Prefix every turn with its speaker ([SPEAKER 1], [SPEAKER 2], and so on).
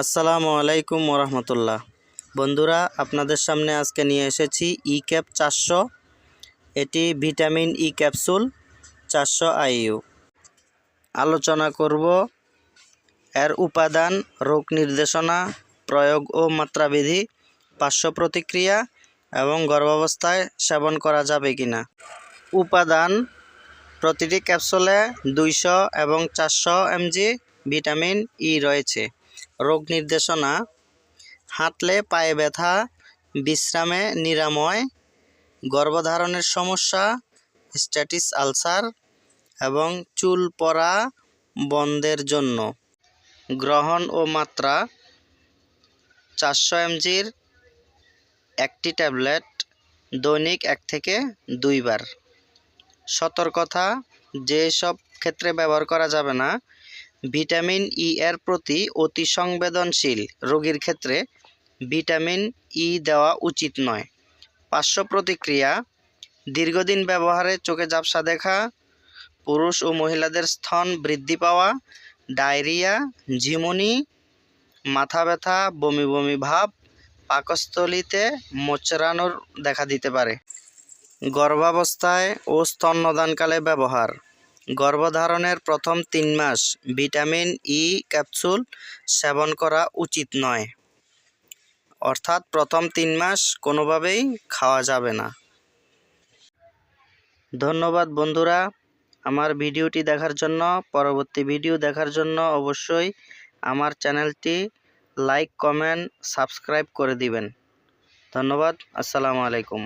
[SPEAKER 1] আসসালামু আলাইকুম ওরহমতুল্লাহ। বন্ধুরা, আপনাদের সামনে আজকে নিয়ে এসেছি ই ক্যাপ চারশো। এটি ভিটামিন ই ক্যাপসুল চারশো আইইউ আলোচনা করব এর উপাদান, রোগ নির্দেশনা, প্রয়োগ ও মাত্রাবিধি, পার্শ্ব প্রতিক্রিয়া এবং গর্ভাবস্থায় সেবন করা যাবে কিনা। উপাদান, প্রতিটি ক্যাপসুলে দুইশো এবং চারশো এমজি ভিটামিন ই রয়েছে। রোগ নির্দেশনা, হাঁটলে পায়ে ব্যথা, বিশ্রামে নিরাময়, গর্ভধারণের সমস্যা, স্ট্যাটিস আলসার এবং চুল পড়া বন্ধের জন্য। গ্রহণ ও মাত্রা, চারশো এমজির একটি ট্যাবলেট দৈনিক এক থেকে দুইবার। সতর্কতা যেসব ক্ষেত্রে ব্যবহার করা যাবে না ভিটামিন ই এর প্রতি অতি সংবেদনশীল রোগীর ক্ষেত্রে ভিটামিন ই দেওয়া উচিত নয়। পার্শ্ব প্রতিক্রিয়া, দীর্ঘদিন ব্যবহারে চোখে ঝাপসা দেখা, পুরুষ ও মহিলাদের স্তন বৃদ্ধি পাওয়া, ডায়রিয়া, ঝিমুনি, মাথা ব্যথা, বমি বমি ভাব, পাকস্থলিতে মোচড়ানোর দেখা দিতে পারে। গর্ভাবস্থায় ও স্তন্যদানকালে ব্যবহার। গর্ভধারণের প্রথম তিন মাস ভিটামিন ই ক্যাপসুল সেবন করা উচিত নয়। অর্থাৎ প্রথম তিন মাস কোনোভাবেই খাওয়া যাবে না। ধন্যবাদ বন্ধুরা আমার ভিডিওটি দেখার জন্য। পরবর্তী ভিডিও দেখার জন্য অবশ্যই আমার চ্যানেলটি লাইক, কমেন্ট, সাবস্ক্রাইব করে দিবেন। ধন্যবাদ, আসসালামু আলাইকুম।